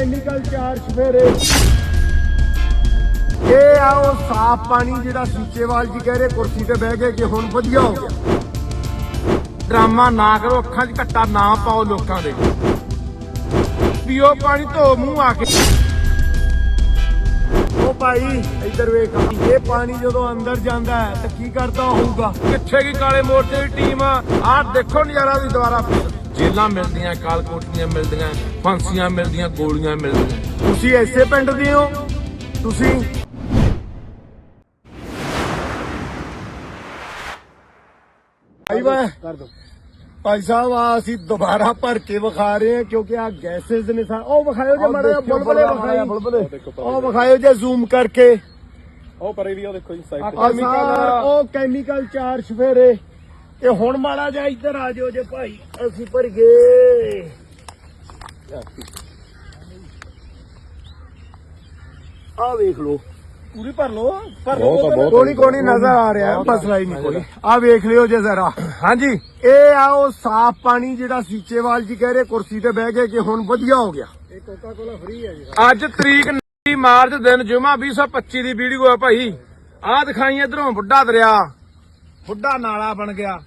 Chemical ਚਾਰ ਸਵੇਰੇ। ਇਹ ਆ ਉਹ ਸਾਫ਼ ਪਾਣੀ ਜਿਹੜਾ ਸੀਚੇਵਾਲ ਜੀ ਕਹਿ ਰਹੇ, ਕੁਰਸੀ ਤੇ ਬਹਿ ਗਏ ਕਿ ਹੁਣ ਵਧੀਆ ਹੋ ਗਿਆ। ਡਰਾਮਾ ਨਾ ਕਰੋ, ਅੱਖਾਂ 'ਚ ਘੱਟਾ ਨਾ ਪਾਓ ਲੋਕਾਂ ਦੇ। ਪੀਓ ਪਾਣੀ, ਧੋ ਮੂੰਹ ਆ ਕੇ। ਉਹ ਭਾਈ, ਇੱਧਰ ਵੇਖ। ਇਹ ਪਾਣੀ ਜਦੋਂ ਅੰਦਰ ਜਾਂਦਾ ਹੈ, ਤਾਂ ਕੀ ਕਰਦਾ ਹੋਊਗਾ? ਕਿੱਥੇ ਕੀ ਕਾਲੇ ਮੋਰਚੇ ਦੀ ਟੀਮ ਆਹ ਦੇਖੋ ਨਜ਼ਾਰਾ ਦੀ ਦੁਬਾਰਾ। ਫਿਰ ਜੇਲਾਂ ਮਿਲਦੀਆਂ ਕਾਲ ਕੋਠੀਆਂ ਮਿਲਦੀਆਂ ਫਾਂਸੀਆਂ ਮਿਲਦੀਆਂ ਗੋਲੀਆਂ ਮਿਲਦੀਆਂ। ਤੁਸੀਂ ਐਸੇ ਪਿੰਡ ਦੇ ਹੋ? ਤੁਸੀਂ? ਭਾਈ ਵਾ। ਕਰ ਦੋ ਭਾਈ ਸਾਹਿਬ ਆ ਅਸੀਂ ਦੁਬਾਰਾ ਭਰ ਕੇ ਵਿਖਾ ਰਹੇ ਹਾਂ ਕਿਉਂਕਿ ਆ ਗੈਸਸ ਨੇ ਸਾ ਉਹ ਵਿਖਾਇਓ ਜੇ ਮਾੜਾ ਜਿਹਾ ਬੁਲਬੁਲੇ ਵਿਖਾਈ। ਬੁਲਬੁਲੇ। ਉਹ ਵਿਖਾਇਓ ਜੇ ਜ਼ੂਮ ਕਰਕੇ। ਉਹ ਪਰੇ ਵੀ ਉਹ ਦੇਖੋ ਜੀ ਸਾਈਡ ਉਹ ਕੈਮੀਕਲ ਚਾਰ ਸਵੇਰੇ। ਤੇ ਹੁਣ ਮਾੜਾ ਜਿਹਾ ਇੱਧਰ ਆ ਜਾਓ ਜੇ ਭਾਈ ਅਸੀਂ ਭਰ ਗਏ। ਆ ਵੇਖ ਲਓ। ਪੂਰੀ ਭਰ ਲੋ ਭਰ ਆ, ਬਹੁਤ। ਕੋਣੀ ਕੋਣੀ ਨਜ਼ਰ ਆ ਰਿਹਾ ਹੈ ਮਸਲਾ ਹੀ ਨਹੀਂ ਕੋਈ। ਆ ਵੇਖ ਲਿਓ ਜੇ ਜ਼ਰਾ। ਹਾਂਜੀ। ਇਹ ਆ ਉਹ ਸਾਫ਼ ਪਾਣੀ ਜਿਹੜਾ ਸੀਚੇਵਾਲ ਜੀ ਕਹਿ ਰਹੇ ਕੁਰਸੀ ਤੇ ਬਹਿ ਗਏ ਕਿ ਹੁਣ ਵਧੀਆ ਹੋ ਗਿਆ। ਇਹ ਕੋਕਾ ਕੋਲਾ ਫ੍ਰੀ ਹੈ ਜੀ। ਅੱਜ ਤਰੀਕ 9 ਮਾਰਚ ਦਿਨ ਜੁਮਾ 2025 ਦੀ ਵੀਡੀਓ ਆ ਭਾਈ। ਆਹ ਦਿਖਾਈ ਇਧਰੋਂ ਬੁੱਢਾ ਦਰਿਆ। ਬੁੱਢਾ ਨਾਲਾ ਬਣ ਗਿਆ।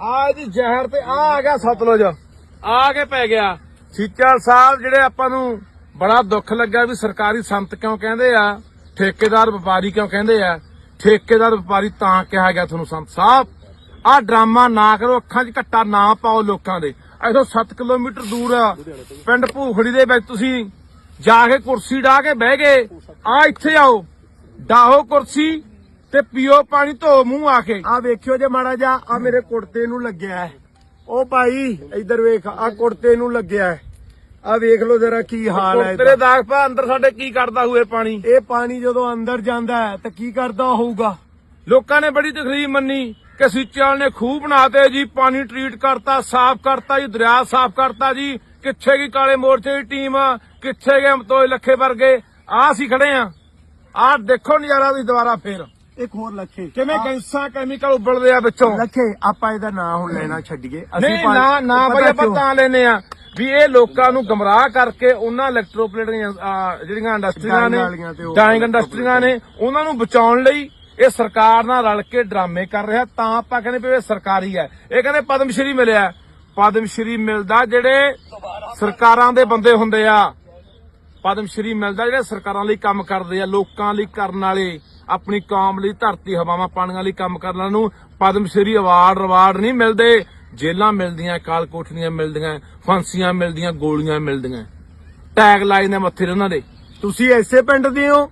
ਆ ਇਹਦੀ ਜ਼ਹਿਰ ਤੇ ਆ ਆ ਗਿਆ ਸਤਲੁਜ। ਆ ਕੇ ਪੈ ਗਿਆ। ਸੀਚਲ ਸਾਹਿਬ ਜਿਹੜੇ ਆਪਾਂ ਨੂੰ ਬੜਾ ਦੁੱਖ ਲੱਗਾ ਵੀ ਸਰਕਾਰੀ ਸੰਤ ਕਿਉਂ ਕਹਿੰਦੇ ਆ ਠੇਕੇਦਾਰ ਵਪਾਰੀ ਕਿਉਂ ਕਹਿੰਦੇ ਆ ਠੇਕੇਦਾਰ ਵਪਾਰੀ ਤਾਂ ਕਿਹਾ ਗਿਆ ਤੁਹਾਨੂੰ ਸੰਤ ਸਾਹਿਬ। ਆਹ ਡਰਾਮਾ ਨਾ ਕਰੋ ਅੱਖਾਂ 'ਚ ਘੱਟਾ ਨਾ ਪਾਓ ਲੋਕਾਂ ਦੇ। ਇਥੋਂ 7 ਕਿਲੋਮੀਟਰ ਦੂਰ ਆ ਪਿੰਡ ਭੂਖੜੀ ਦੇ ਵਿੱਚ ਤੁਸੀਂ ਜਾ ਕੇ ਕੁਰਸੀ ਢਾ ਕੇ ਬਹਿ ਗਏ। ਆ ਇੱਥੇ ਆਓ ਡਾਹੋ ਕੁਰਸੀ ਤੇ ਪੀਓ ਪਾਣੀ ਧੋ ਮੂੰਹ ਆ ਕੇ। ਆ ਵੇਖਿਓ ਜੇ ਮਾੜਾ ਜਿਹਾ ਆ ਮੇਰੇ ਕੁੜਤੇ ਨੂੰ ਲੱਗਿਆ ਹੈ। ਉਹ ਭਾਈ ਇੱਧਰ ਵੇਖ ਆ ਕੁੜਤੇ ਨੂੰ ਲੱਗਿਆ ਹੈ। ਆ ਵੇਖ ਲਓ ਜਰਾ ਕੀ ਹਾਲ ਹੈ ਤੇਰੇ। ਦਾਗ ਪਾ ਅੰਦਰ ਸਾਡੇ ਕੀ ਕਰਦਾ ਹੋਏ ਪਾਣੀ? ਇਹ ਪਾਣੀ ਜਦੋਂ ਅੰਦਰ ਜਾਂਦਾ ਹੈ ਤਾਂ ਕੀ ਕਰਦਾ ਹੋਊਗਾ? ਲੋਕਾਂ ਨੇ ਬੜੀ ਤਕਲੀਫ ਮੰਨੀ ਕਿ ਸਿੱਚਾਲ ਨੇ ਖੂਹ ਬਣਾਤੇ ਜੀ ਪਾਣੀ ਟ੍ਰੀਟ ਕਰਤਾ ਸਾਫ਼ ਕਰਤਾ ਜੀ ਦਰਿਆ ਸਾਫ਼ ਕਰਤਾ ਜੀ। ਕਿੱਥੇ ਗਈ ਕਾਲੇ ਮੋਰਚੇ ਦੀ ਟੀਮ ਕਿੱਥੇ ਗਏ ਮਤੋਏ ਲੱਖੇ ਵਰਗੇ? ਆ ਅਸੀਂ ਖੜੇ ਆ। ਆਹ ਦੇਖੋ ਨਜ਼ਾਰਾ ਦੀ ਦੁਬਾਰਾ ਫੇਰ। ਇੱਕ ਹੋਰ ਲੱਖੇ। ਕਿਵੇਂ ਆ- ਗੈਂਸਾ ਕੈਮੀਕਲ ਉਬਲਦੇ ਆ ਵਿੱਚੋਂ? ਲੱਖੇ ਆਪਾਂ ਇਹਦਾ ਨਾਂ ਹੁਣ ਲੈਣਾ ਛੱਡੀਏ। ਨਹੀਂ ਨਾ ਨਾ ਪਤਾ ਬਈ ਆਪਾਂ ਕਿਉਂ? ਤਾਂ ਲੈਨੇ ਆ ਵੀ ਇਹ ਲੋਕਾਂ ਨੂੰ ਗਮਰਾਹ ਕਰਕੇ ਉਹਨਾਂ ਇਲੈਕਟ੍ਰੋਪਲੇਟਿੰਗ ਜਿਹੜੀਆਂ ਇੰਡਸਟਰੀਆਂ ਨੇ ਡਾਈਂਗ ਵਾਲੀਆਂ ਤੇ ਉਹ ਡਾਈਂਗ ਇੰਡਸਟਰੀਆਂ ਨੇ ਉਹਨਾਂ ਨੂੰ ਬਚਾਉਣ ਲਈ ਇਹ ਸਰਕਾਰ ਨਾਲ ਰਲ ਕੇ ਡਰਾਮੇ ਕਰ ਰਿਹਾ। ਤਾਂ ਆਪਾਂ ਕਹਿੰਦੇ ਵੀ ਇਹ ਸਰਕਾਰੀ ਹੈ। ਇਹ ਕਹਿੰਦੇ ਪਦਮ ਸ਼੍ਰੀ ਮਿਲਿਆ। ਪਦਮ ਸ਼੍ਰੀ ਮਿਲਦਾ ਜਿਹੜੇ ਸਰਕਾਰਾਂ ਦੇ ਬੰਦੇ ਹੁੰਦੇ ਆ। ਪਦਮ ਸ਼੍ਰੀ ਮਿਲਦਾ ਜਿਹੜੇ ਸਰਕਾਰਾਂ ਲਈ ਕੰਮ ਕਰਦੇ ਆ, ਲੋਕਾਂ ਲਈ ਕਰਨ ਵਾਲੇ, ਆਪਣੀ ਕੌਮ ਲਈ ਧਰਤੀ ਹਵਾਵਾਂ ਪਾਣੀਆਂ ਲਈ ਕੰਮ ਕਰਨ ਵਾਲਿਆਂ ਨੂੰ ਪਦਮ ਸ਼੍ਰੀ ਅਵਾਰਡ ਰਿਵਾਰਡ ਨਹੀਂ ਮਿਲਦੇ। ਜੇਲਾਂ ਮਿਲਦੀਆਂ ਕਾਲ ਕੋਠੀਆਂ ਮਿਲਦੀਆਂ, ਫਾਂਸੀਆਂ ਮਿਲਦੀਆਂ, ਗੋਲੀਆਂ ਮਿਲਦੀਆਂ। ਟੈਗ ਲਾਏ ਨੇ ਮੱਥੇ ਉਹਨਾਂ ਦੇ। ਤੁਸੀਂ ਐਸੇ ਪਿੰਡ ਦੇ ਹੋ?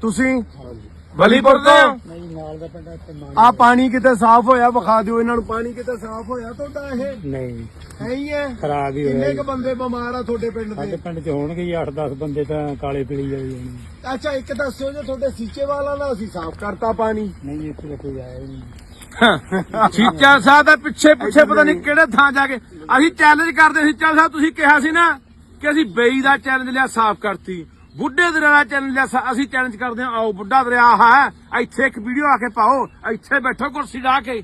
ਤੁਸੀਂ ਬਲੀਪੁਰ ਦੇ ਆ? ਨਹੀਂ ਨਾਲ ਦਾ ਪਿੰਡ ਇੱਥੇ ਮਾਨ ਆ ਪਾਣੀ ਕਿਤੇ ਸਾਫ਼ ਹੋਇਆ? ਵਿਖਾ ਦਿਓ ਇਹਨਾਂ ਨੂੰ ਪਾਣੀ ਕਿਤੇ ਸਾਫ਼ ਹੋਇਆ ਤੁਹਾਡਾ ਇਹ? ਨਹੀਂ। ਹੈ ਹੀ ਹੈ। ਖਰਾਬ ਹੀ ਕਿੰਨੇ ਹੋਇਆ ਕ ਬੰਦੇ ਬਿਮਾਰ ਆ ਤੁਹਾਡੇ ਪਿੰਡ ਸਾਡੇ ਦੇ ਪਿੰਡ 'ਚ ਹੋਣਗੇ ਜੀ 8-10 ਬੰਦੇ ਤਾਂ ਕਾਲੇ ਪੀਲੀ ਜਾਈ ਹੋਣੀ ਅੱਛਾ ਇੱਕ ਦੱਸਿਓ ਜੇ ਤੁਹਾਡੇ ਸੀਚੇ ਵਾਲਾ ਨਾ ਅਸੀਂ ਸਾਫ਼ ਕਰਤਾ ਪਾਣੀ। ਨਹੀਂ ਇੱਥੇ ਤਾਂ ਕੋਈ ਆਇਆ ਹੀ ਨਹੀਂ। ਸੀਚਾ ਸਾਹਿਬ ਦਾ ਪਿੱਛੇ ਪਿੱਛੇ ਪਤਾ ਨਹੀਂ ਕਿਹੜੇ ਥਾਂ ਜਾ ਕੇ। ਅਸੀਂ ਚੈਲੰਜ ਕਰਦੇ ਸੀਚਾ ਸਾਹਿਬ ਤੁਸੀਂ ਕਿਹਾ ਸੀ ਨਾ ਕਿ ਅਸੀਂ ਬੇਈ ਦਾ ਚੈਲੰਜ ਲਿਆ ਸਾਫ਼ ਕਰਤੀ। ਬੁੱਢੇ ਦਰਿਆ ਦਾ ਚੈਲੰਜ ਅਸੀਂ ਚੈਲੰਜ ਕਰਦੇ ਹਾਂ ਆਓ ਬੁੱਢਾ ਦਰਿਆ ਹੈ ਇੱਥੇ ਇੱਕ ਵੀਡੀਓ ਆ ਕੇ ਪਾਓ ਇੱਥੇ ਬੈਠੋ ਕੁਰਸੀ ਢਾ ਕੇ।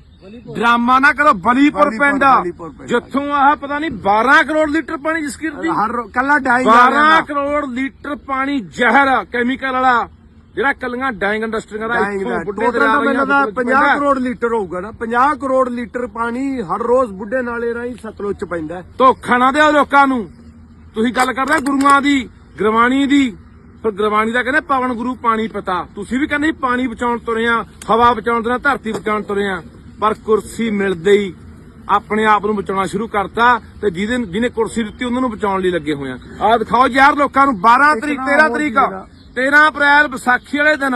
ਡਰਾਮਾ ਨਾ ਕਰੋ ਬਲੀਪੁਰ ਪਿੰਡ। ਜਿੱਥੋਂ ਆਹ ਪਤਾ ਨਹੀਂ 12 ਕਰੋੜ ਲੀਟਰ ਪਾਣੀ ਜਿਸ ਦੀ ਹਰ ਕੱਲਾ ਡਾਈ 12 ਕਰੋੜ ਲੀਟਰ ਪਾਣੀ ਜ਼ਹਿਰ ਕੈਮੀਕਲ ਵਾਲਾ। ਜਿਹੜਾ ਕੱਲੀਆਂ ਡਾਈਂਗ ਇੰਡਸਟਰੀਆਂ ਦਾ ਇੱਥੋਂ ਦਾ। ਬੁੱਢੇ ਦਰਿਆ ਲੱਗਦਾ 50 ਕਰੋੜ ਲੀਟਰ ਹੋਊਗਾ ਨਾ। 50 ਕਰੋੜ ਲੀਟਰ ਪਾਣੀ ਹਰ ਰੋਜ਼ ਬੁੱਢੇ ਨਾਲੇ ਰਾਹੀਂ ਸਤਲੁਜ ਚ ਪੈਂਦਾ। ਧੋਖਾ ਨਾ ਦਿਓ ਲੋਕਾਂ ਨੂੰ। ਤੁਸੀਂ ਗੱਲ ਕਰਦੇ ਗੁਰੂਆਂ ਦੀ। ਗੁਰਬਾਣੀ ਦੀ ਪਰ ਗੁਰਬਾਣੀ ਦਾ ਕਹਿੰਦੇ ਪਵਨ ਗੁਰੂ ਪਾਣੀ ਪਤਾ। ਤੁਸੀਂ ਵੀ ਕਹਿੰਦੇ ਪਾਣੀ ਬਚਾਉਣ ਤੁਰੇ ਆ ਹਵਾ ਬਚਾਉਣ ਤੁਰੇ ਆਂ, ਧਰਤੀ ਬਚਾਉਣ ਤੁਰੇ ਆ। ਪਰ ਕੁਰਸੀ ਮਿਲਦੇ ਹੀ ਆਪਣੇ ਆਪ ਨੂੰ ਬਚਾਉਣਾ ਸ਼ੁਰੂ ਕਰਤਾ ਤੇ ਜਿਹਦੇ ਜਿਹਨੇ ਕੁਰਸੀ ਦਿੱਤੀ ਉਹਨਾਂ ਨੂੰ ਬਚਾਉਣ ਲਈ ਲੱਗੇ ਹੋਏ ਆ। ਦਿਖਾਓ ਯਾਰ ਲੋਕਾਂ ਨੂੰ 12 ਤਰੀਕ 13 ਤਰੀਕ 13 ਅਪ੍ਰੈਲ ਵਿਸਾਖੀ ਵਾਲੇ ਦਿਨ।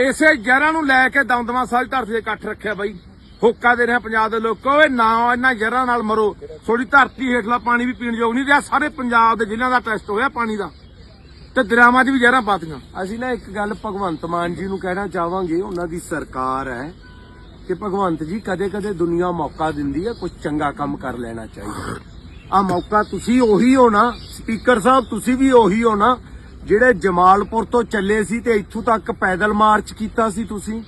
ਇਸੇ ਜ਼ਹਿਰਾਂ ਨੂੰ ਲੈ ਕੇ ਦਮਦਮਾ ਸਾਹਿਬ ਧਰਤੀ ਦੇ ਇਕੱਠ ਰੱਖਿਆ ਬਾਈ। ਹੋਕਾ ਦੇ ਰਿਹਾ ਪੰਜਾਬ ਦੇ ਲੋਕੋ ਓਏ ਨਾ ਇਹਨਾਂ ਜ਼ਹਿਰਾਂ ਨਾਲ ਮਰੋ। ਥੋੜੀ ਧਰਤੀ ਹੇਠਲਾ ਪਾਣੀ ਵੀ ਪੀਣ ਯੋਗ ਨਹੀਂ ਰਿਹਾ। ਸਾਰੇ ਪੰਜਾਬ ਦੇ ਜ਼ਿਲ੍ਹਿਆਂ ਦਾ ਟੈਸਟ ਹੋਇਆ ਪਾਣੀ ਦਾ। ਤੇ ਦਰਿਆਵਾਂ 'ਚ ਵੀ ਜ਼ਹਿਰਾਂ ਪਾਤੀਆਂ। ਅਸੀਂ ਨਾ ਇੱਕ ਗੱਲ ਭਗਵੰਤ ਮਾਨ ਜੀ ਨੂੰ ਕਹਿਣਾ ਚਾਹਾਂਗੇ, ਉਹਨਾਂ ਦੀ ਸਰਕਾਰ ਹੈ ਕਿ ਭਗਵੰਤ ਜੀ ਕਦੇ-ਕਦੇ ਦੁਨੀਆ ਮੌਕਾ ਦਿੰਦੀ ਹੈ ਕੁਝ ਚੰਗਾ ਕੰਮ ਕਰ ਲੈਣਾ ਚਾਹੀਦਾ। ਆ ਮੌਕਾ ਤੁਸੀਂ ਉਹੀ ਹੋ ਨਾ, ਸਪੀਕਰ ਸਾਹਿਬ ਤੁਸੀਂ ਵੀ ਉਹੀ ਹੋ ਨਾ, ਜਿਹੜੇ ਜਮਾਲਪੁਰ ਤੋਂ ਚੱਲੇ ਸੀ ਤੇ ਇੱਥੋਂ ਤੱਕ ਪੈਦਲ ਮਾਰਚ ਕੀਤਾ ਸੀ ਤੁਸੀਂ।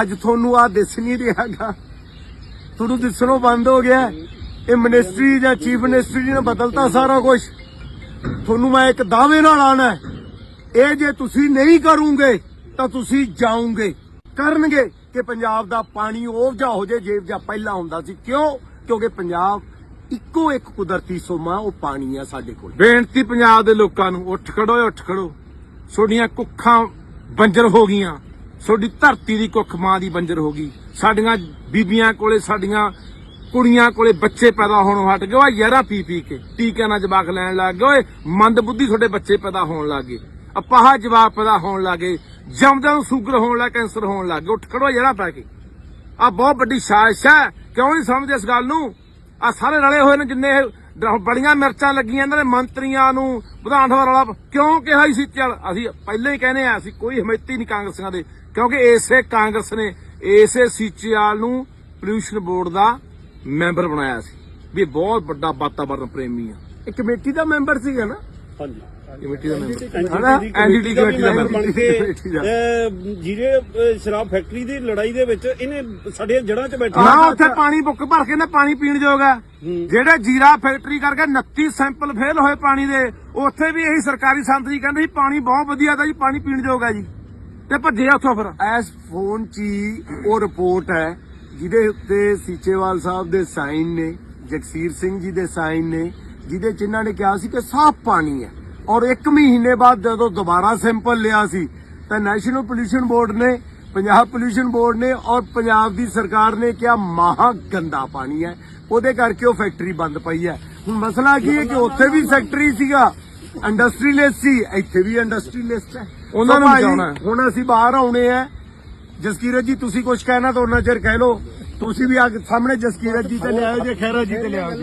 ਅੱਜ ਤੁਹਾਨੂੰ ਆ ਦਿਸ ਨਹੀਂ ਰਿਹਾਗਾ ਤੁਹਾਨੂੰ ਦਿਸਣੋਂ ਬੰਦ ਹੋ ਗਿਆ। ਇਹ ਮਿਨਿਸਟਰੀ ਜਾਂ ਚੀਫ ਮਿਨਿਸਟਰੀ ਨੇ ਬਦਲਤਾ ਸਾਰਾ ਕੁਝ ਤੁਹਾਨੂੰ ਮੈਂ ਇੱਕ ਦਾਅਵੇ ਨਾਲ ਆਣਾ ਇਹ ਜੇ ਤੁਸੀਂ ਨਹੀਂ ਕਰੋਗੇ, ਤਾਂ ਤੁਸੀਂ ਜਾਓਗੇ। ਕਰਨਗੇ ਕਿ ਪੰਜਾਬ ਦਾ ਪਾਣੀ ਉਹ ਹੋ ਜੇ ਜੇਬ ਜਿਹਾ ਪਹਿਲਾਂ ਹੁੰਦਾ ਸੀ। ਕਿਉਂ? ਕਿਉਂਕਿ ਪੰਜਾਬ ਇੱਕੋ ਇੱਕ ਕੁਦਰਤੀ ਸੋਮਾ, ਉਹ ਪਾਣੀ ਆ ਸਾਡੇ ਕੋਲ। ਬੇਨਤੀ ਪੰਜਾਬ ਦੇ ਲੋਕਾਂ ਨੂੰ, ਉੱਠ ਖੜੋ ਉੱਠ ਖੜੋ। ਤੁਹਾਡੀਆਂ ਕੁੱਖਾਂ ਬੰਜਰ ਹੋ ਗਈਆਂ। ਤੁਹਾਡੀ ਧਰਤੀ ਦੀ ਕੁੱਖ ਮਾਂ ਦੀ ਬੰਜਰ ਹੋ ਗਈ। ਸਾਡੀਆਂ ਬੀਬੀਆਂ ਕੋਲੇ ਸਾਡੀਆਂ ਕੁੜੀਆਂ ਕੋਲੇ ਬੱਚੇ ਪੈਦਾ ਹੋਣੋਂ ਹਟ ਗਏ। ਓਏ ਯਾਰਾ ਪੀ ਪੀ ਕੇ ਟੀਕਿਆਂ ਨਾਲ ਜਵਾਕ ਲੈਣ ਲੱਗ ਗਏ। ਓਏ ਮੰਦ ਬੁੱਧੀ ਤੁਹਾਡੇ ਬੱਚੇ ਪੈਦਾ ਹੋਣ ਲੱਗ ਗਏ। ਅਪਾਹ ਜਵਾਕ ਪੈਦਾ ਹੋਣ ਲੱਗੇ ਜੰਮਦਿਆਂ ਨੂੰ ਸ਼ੂਗਰ ਹੋਣ ਲੱਗ, ਕੈਂਸਰ ਹੋਣ ਲੱਗ ਗਏ। ਉੱਠ ਖੜੋ, ਯਾਰਾ ਪੈ ਕੇ। ਆ ਬਹੁਤ ਵੱਡੀ ਸਾਜ਼ਿਸ਼ ਹੈ। ਕਿਉਂ ਨਹੀਂ ਸਮਝਦੇ ਇਸ ਗੱਲ ਨੂੰ? ਆ ਸਾਰੇ ਰਲੇ ਹੋਏ ਨੇ ਜਿੰਨੇ ਬੜੀਆਂ ਮਿਰਚਾਂ ਲੱਗੀਆਂ ਇਹਨਾਂ ਨੇ ਮੰਤਰੀਆਂ ਨੂੰ, ਵਿਧਾਨ ਸਭਾ ਵਾਲਾ ਕਿਉਂ ਕਿਹਾ ਸੀ ਚੱਲ ਅਸੀਂ ਪਹਿਲਾਂ ਹੀ ਕਹਿੰਦੇ ਆ ਅਸੀਂ ਕੋਈ ਹਮਾਇਤੀ ਨਹੀਂ ਕਾਂਗਰਸੀਆਂ ਦੇ। ਕਿਉਂਕਿ ਇਸੇ ਕਾਂਗਰਸ ਨੇ ਇਸੇ ਸੀਚੇਵਾਲ ਨੂੰ ਪੋਲਿਊਸ਼ਨ ਬੋਰਡ ਦਾ ਮੈਂਬਰ ਬਣਾਇਆ ਸੀ ਵੀ ਬਹੁਤ ਵੱਡਾ ਵਾਤਾਵਰਣ ਪ੍ਰੇਮੀ ਆ। ਇਹ ਕਮੇਟੀ ਦਾ ਮੈਂਬਰ ਸੀਗਾ ਨਾ। ਹਾਂਜੀ। ਕਮੇਟੀ ਦਾ ਮੈਂਬਰ। ਹਨਾ? NDT ਕਮੇਟੀ ਦਾ ਮੈਂਬਰ ਬਣ ਕੇ ਕਮੇਟੀ ਦਾ। ਅਹ, ਜਿਹੜੇ ਅਹ, ਸ਼ਰਾਬ ਫੈਕਟਰੀ ਦੀ ਲੜਾਈ ਦੇ ਵਿੱਚ ਇਹਨੇ ਸਾਡੀਆਂ ਜੜ੍ਹਾਂ 'ਚ ਬੈਠਾ ਨਾ ਉੱਥੇ ਪਾਣੀ ਬੁੱਕ ਭਰ ਕੇ ਨਾ ਪਾਣੀ ਪੀਣ ਯੋਗ ਹੈ। ਜਿਹੜੇ ਜੀਰਾ ਫੈਕਟਰੀ ਕਰਕੇ 29 ਸੈਂਪਲ ਫੇਲ ਹੋਏ ਪਾਣੀ ਦੇ ਉੱਥੇ ਵੀ ਇਹੀ ਸਰਕਾਰੀ ਸੰਤਰੀ ਕਹਿੰਦੇ ਸੀ ਪਾਣੀ ਬਹੁਤ ਵਧੀਆ ਦਾ ਜੀ ਪਾਣੀ ਪੀਣ ਯੋਗ ਹੈ ਜੀ। ਤੇ ਭੱਜੇ ਉੱਥੋਂ ਫਿਰ। ਇਸ ਫੋਨ 'ਚ ਉਹ ਰਿਪੋਰਟ ਹੈ ਜਿਹਦੇ ਉੱਤੇ ਸੀਚੇਵਾਲ ਸਾਹਿਬ ਦੇ ਸਾਈਨ ਨੇ ਜਗਸੀਰ ਸਿੰਘ ਜੀ ਦੇ ਸਾਈਨ ਨੇ ਜਿਹਦੇ 'ਚ ਇਹਨਾਂ ਨੇ ਕਿਹਾ ਸੀ ਕਿ ਸਾਫ਼ ਪਾਣੀ ਹੈ। ਔਰ 1 ਮਹੀਨੇ ਬਾਅਦ ਜਦੋਂ ਦੁਬਾਰਾ ਸੈਂਪਲ ਲਿਆ ਸੀ ਤਾਂ ਨੈਸ਼ਨਲ ਪੋਲਿਊਸ਼ਨ ਬੋਰਡ ਨੇ ਪੰਜਾਬ ਪੋਲਿਊਸ਼ਨ ਬੋਰਡ ਨੇ ਔਰ ਪੰਜਾਬ ਦੀ ਸਰਕਾਰ ਨੇ ਕਿਹਾ ਮਹਾ ਗੰਦਾ ਪਾਣੀ ਹੈ। ਉਹਦੇ ਕਰਕੇ ਉਹ ਫੈਕਟਰੀ ਬੰਦ ਪਈ ਹੈ। ਹੁਣ ਮਸਲਾ ਕੀ ਹੈ ਕਿ ਉੱਥੇ ਵੀ ਫੈਕਟਰੀ ਸੀਗਾ ਇੰਡਸਟਰੀਲਿਸਟ ਸੀ ਇੱਥੇ ਵੀ ਇੰਡਸਟਰੀਲਿਸਟ ਹੈ। ਉਹਨਾਂ ਨੂੰ ਬਚਾਉਣਾ। ਹੁਣ ਅਸੀਂ ਬਾਹਰ ਆਉਣੇ ਆ ਜਸਕੀਰਤ ਜੀ, ਤੁਸੀਂ ਕੁਝ ਕਹਿਣਾ ਤਾਂ ਉਹਨਾਂ ਚਿਰ ਕਹਿ ਲਓ। ਤੁਸੀਂ ਵੀ ਆ ਕੇ ਸਾਹਮਣੇ ਜਸਕੀਰਤ ਜੀ ਤੇ ਲਿਆਓ, ਜੇ ਖੈਰਾ ਜੀ ਤੇ ਲਿਆਓ ਜੀ।